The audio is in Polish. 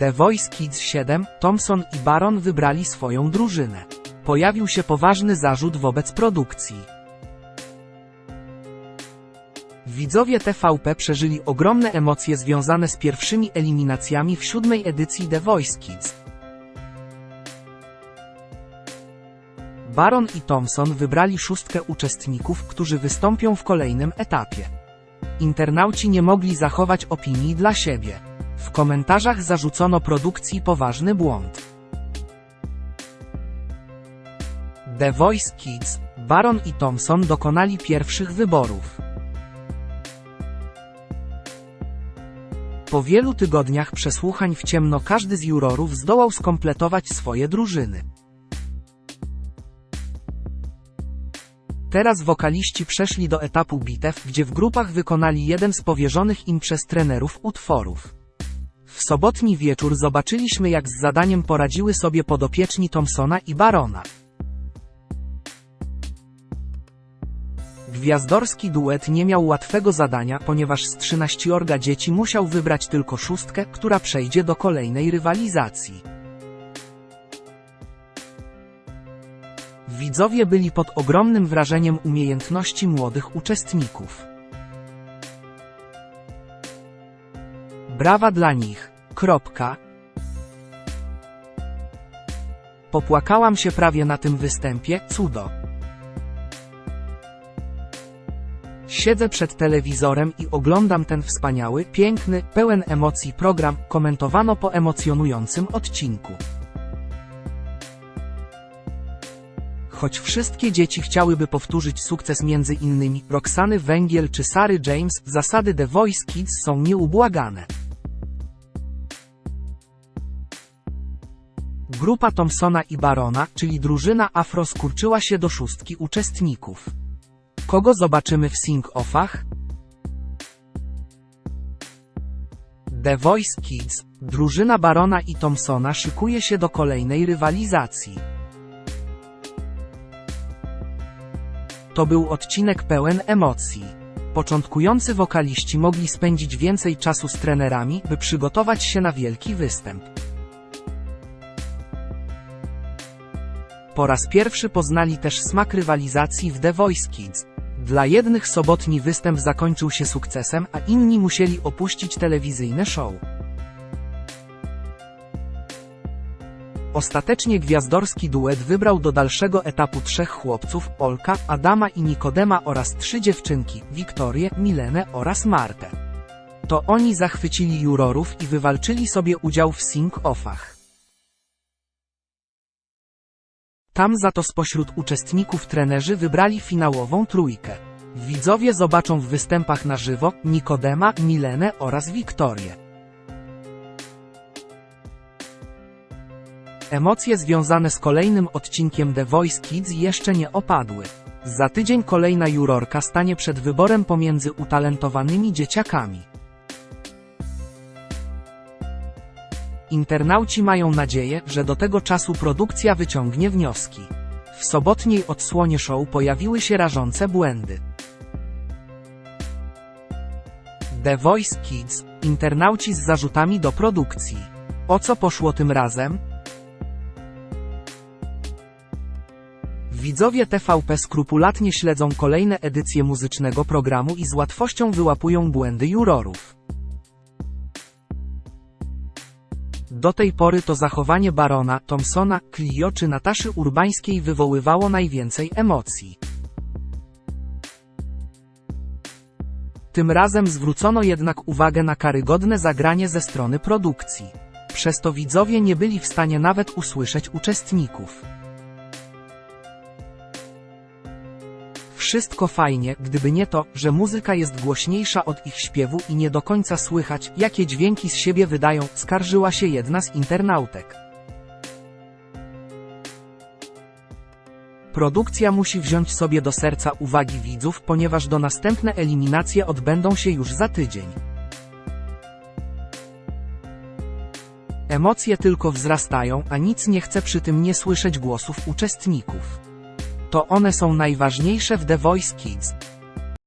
The Voice Kids 7, Thompson i Baron wybrali swoją drużynę. Pojawił się poważny zarzut wobec produkcji. Widzowie TVP przeżyli ogromne emocje związane z pierwszymi eliminacjami w siódmej edycji The Voice Kids. Baron i Thompson wybrali szóstkę uczestników, którzy wystąpią w kolejnym etapie. Internauci nie mogli zachować opinii dla siebie. W komentarzach zarzucono produkcji poważny błąd. The Voice Kids, Baron i Thompson dokonali pierwszych wyborów. Po wielu tygodniach przesłuchań w ciemno każdy z jurorów zdołał skompletować swoje drużyny. Teraz wokaliści przeszli do etapu bitew, gdzie w grupach wykonali jeden z powierzonych im przez trenerów utworów. Sobotni wieczór zobaczyliśmy jak z zadaniem poradziły sobie podopieczni Thompsona i Barona. Gwiazdorski duet nie miał łatwego zadania, ponieważ z 13 orga dzieci musiał wybrać tylko szóstkę, która przejdzie do kolejnej rywalizacji. Widzowie byli pod ogromnym wrażeniem umiejętności młodych uczestników. Brawa dla nich. Kropka. Popłakałam się prawie na tym występie, cudo. Siedzę przed telewizorem i oglądam ten wspaniały, piękny, pełen emocji program, komentowano po emocjonującym odcinku. Choć wszystkie dzieci chciałyby powtórzyć sukces między innymi Roxany Węgiel czy Sary James, zasady The Voice Kids są nieubłagane. Grupa Thompsona i Barona, czyli drużyna Afro skurczyła się do szóstki uczestników. Kogo zobaczymy w sing-offach? The Voice Kids, drużyna Barona i Thompsona szykuje się do kolejnej rywalizacji. To był odcinek pełen emocji. Początkujący wokaliści mogli spędzić więcej czasu z trenerami, by przygotować się na wielki występ. Po raz pierwszy poznali też smak rywalizacji w The Voice Kids. Dla jednych sobotni występ zakończył się sukcesem, a inni musieli opuścić telewizyjne show. Ostatecznie gwiazdorski duet wybrał do dalszego etapu trzech chłopców, Olka, Adama i Nikodema oraz trzy dziewczynki, Wiktorię, Milenę oraz Martę. To oni zachwycili jurorów i wywalczyli sobie udział w sing-offach. Tam za to spośród uczestników trenerzy wybrali finałową trójkę. Widzowie zobaczą w występach na żywo Nikodema, Milenę oraz Wiktorię. Emocje związane z kolejnym odcinkiem The Voice Kids jeszcze nie opadły. Za tydzień kolejna jurorka stanie przed wyborem pomiędzy utalentowanymi dzieciakami. Internauci mają nadzieję, że do tego czasu produkcja wyciągnie wnioski. W sobotniej odsłonie show pojawiły się rażące błędy. The Voice Kids, internauci z zarzutami do produkcji. O co poszło tym razem? Widzowie TVP skrupulatnie śledzą kolejne edycje muzycznego programu i z łatwością wyłapują błędy jurorów. Do tej pory to zachowanie Barona, Thompsona, Clio czy Nataszy Urbańskiej wywoływało najwięcej emocji. Tym razem zwrócono jednak uwagę na karygodne zagranie ze strony produkcji. Przez to widzowie nie byli w stanie nawet usłyszeć uczestników. Wszystko fajnie, gdyby nie to, że muzyka jest głośniejsza od ich śpiewu i nie do końca słychać, jakie dźwięki z siebie wydają, skarżyła się jedna z internautek. Produkcja musi wziąć sobie do serca uwagi widzów, ponieważ do następne eliminacje odbędą się już za tydzień. Emocje tylko wzrastają, a nic nie chce przy tym nie słyszeć głosów uczestników. To one są najważniejsze w The Voice Kids.